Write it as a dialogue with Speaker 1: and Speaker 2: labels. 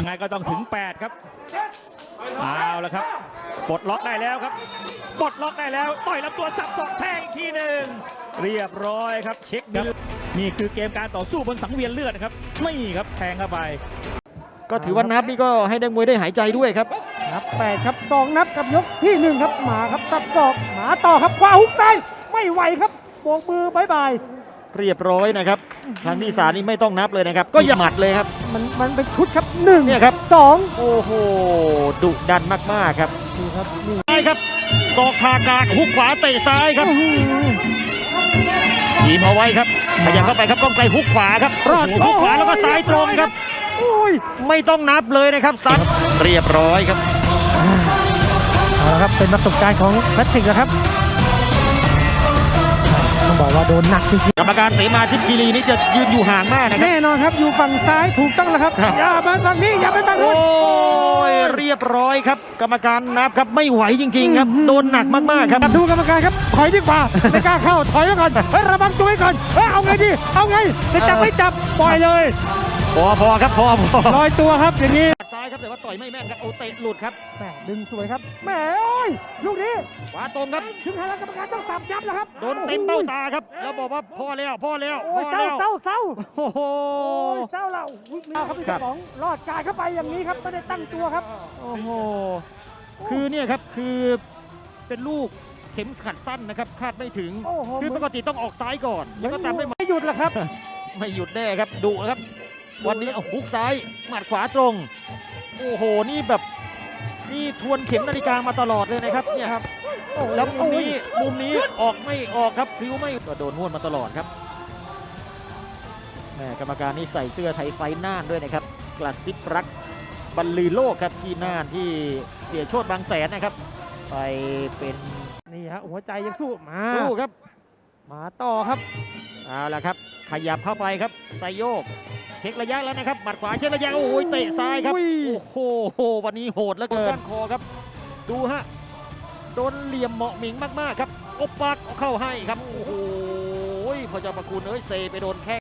Speaker 1: ยังไงก็ต้องถึง 8 ครับเอาละครับปลดล็อกได้แล้วครับปลดล็อกได้แล้ว ต่อยลำตัวสับสองแทงอีกทีหนึ่งเรียบร้อยครับ เช็คครับนี่คือเกมการต่อสู้บนสังเวียนเลือดครับไม่ครับแทงเข้าไป
Speaker 2: ก็ถือว่านับนี่ก็ให้ได้มวยได้หายใจด้วยครับ
Speaker 3: นับแปดครับสองนับกับยกที่หนึ่งครับหมาครับตัดศอกหมาต่อครับคว้าฮุกไปไม่ไหวครับโบกมือบายบาย
Speaker 2: เรียบร้อยนะครับ ครั้งที่สามนี่ไม่ต้องนับเลยนะครับ ก็อย่าหมัดเลยครับ
Speaker 3: มันมันเป็นชุดครับหนึ่ง
Speaker 2: เนี่ยครับ
Speaker 3: สอง
Speaker 2: โอ้โห ดุดันมากๆครับ
Speaker 3: นี่ครับนี่
Speaker 2: ซ้ายครับศอกคากากหุกขวาเตะซ้ายครับ
Speaker 3: อื้อหือ
Speaker 2: ทีมเอาไว้ครับขยับเข้าไปครับก้องไกลหุกขวาครับ
Speaker 3: รอด
Speaker 2: โโหหุกขวาแล้วก็ซ้ายตรงครับ
Speaker 3: อุ้ย
Speaker 2: ไม่ต้องนับเลยนะครับซัดเรียบร้อยครับ
Speaker 3: เอาละครับเป็นประสบการณ์ของแพทริกนะครับต้อง บอกว่าโดนหนักจริง
Speaker 2: กรรมการเสมาทิพย์คีรีนี่จะยืนอยู่ห่างมากนะ
Speaker 3: ๆ
Speaker 2: ครับ
Speaker 3: แน่นอนครับอยู่ฝั่งซ้ายถูกต้องแล้วครับ
Speaker 2: ครับ
Speaker 3: อย่ามาฝั่งนี้อย่าไปฝั่ง
Speaker 2: โอ้
Speaker 3: นู้น
Speaker 2: ยเรียบร้อยครับ กรรมการนับครับไม่ไหวจริง ๆ ครับ โดนหนักมากๆครับ
Speaker 3: ดูกรรมการครับถอยดีกว่าไม่กล้าเข้าถอยไว้ก่อนเฮ้ยระวังตัวไว้ก่อนเฮ้ยเอาไงดีเอาไงจะจับไม่จับปล่อยเลย
Speaker 2: พอพอครับพอพอ
Speaker 3: ลอยตัวครับอย่างนี้
Speaker 2: ซ้าย ครับแต่ว่าต่อยไม่แม่นครับโอเตะหลุดครับ
Speaker 3: แหมดึงสวยครับแหมโอ้ยลูกนี้
Speaker 2: ขวาตรงครับ
Speaker 3: ถึงทางกรรมการต้องสับยับแล้วครับ
Speaker 2: โดนเต็มเบ้าตาครับ แล้วบอกว่าพอแล้วพอแล้ว
Speaker 3: โอ้
Speaker 2: พ
Speaker 3: ย
Speaker 2: อ
Speaker 3: เศร้า
Speaker 2: แล้ว
Speaker 3: เศร้าเศร้า
Speaker 2: โอ้โห
Speaker 3: โอ้ยเศร้าแล้วอุ๊ยเอาครับพี่
Speaker 2: ครับ
Speaker 3: สองรอดกายเข้าไปอย่างนี้ครับไม่ได้ตั้งตัวครับ
Speaker 2: โอ้โห คือเนี่ยครับคือเป็นลูกเข็มขัดสั้นนะครับคาดไม่ถึง
Speaker 3: โอ้โห
Speaker 2: คือปกติต้องออกซ้ายก่อน แล้วก็ตามด้วยหมัด
Speaker 3: ไม่หยุดแล้วครับ
Speaker 2: ไม่หยุดแน่ครับดุครับ วันนี้เอาฮุกซ้ายหมัดขวาตรง โอ้โห นี่แบบนี่ทวนเข็มนาฬิกามาตลอดเลยนะครับเนี่ยครับ
Speaker 3: โอ้โห
Speaker 2: แล้วมุมนี้มุมนี้ออกไม่ออกครับพริ้วไม่ก็โดนนวดมาตลอดครับแม่กรรมการนี่ใส่เสื้อไทยไฟน่านด้วยนะครับกระซิบรักบรรลือโลกครับที่น่านที่เสียโชดบางแสนนะครับ ไปเป็น
Speaker 3: นี่ฮะหัวใจยังสู้มา
Speaker 2: สู้ครับ
Speaker 3: มาต่อครับ
Speaker 2: เอาละครับ ขยับเข้าไปครับไซโยก เช็คระยะแล้วนะครับหมัดขวาเช็คระยะโอ้ยเตะซ้ายครับ
Speaker 3: อุ้ย
Speaker 2: โอ้โหวันนี้โหดเหลือเกินก้านคอครับ ดูฮะโดนเหลี่ยมเหมาะหมิงมากๆครับอบปากเอาเข้าให้ครับโอ้โหพระเจ้าประคุณเอ้ยเซไปโดนแข้ง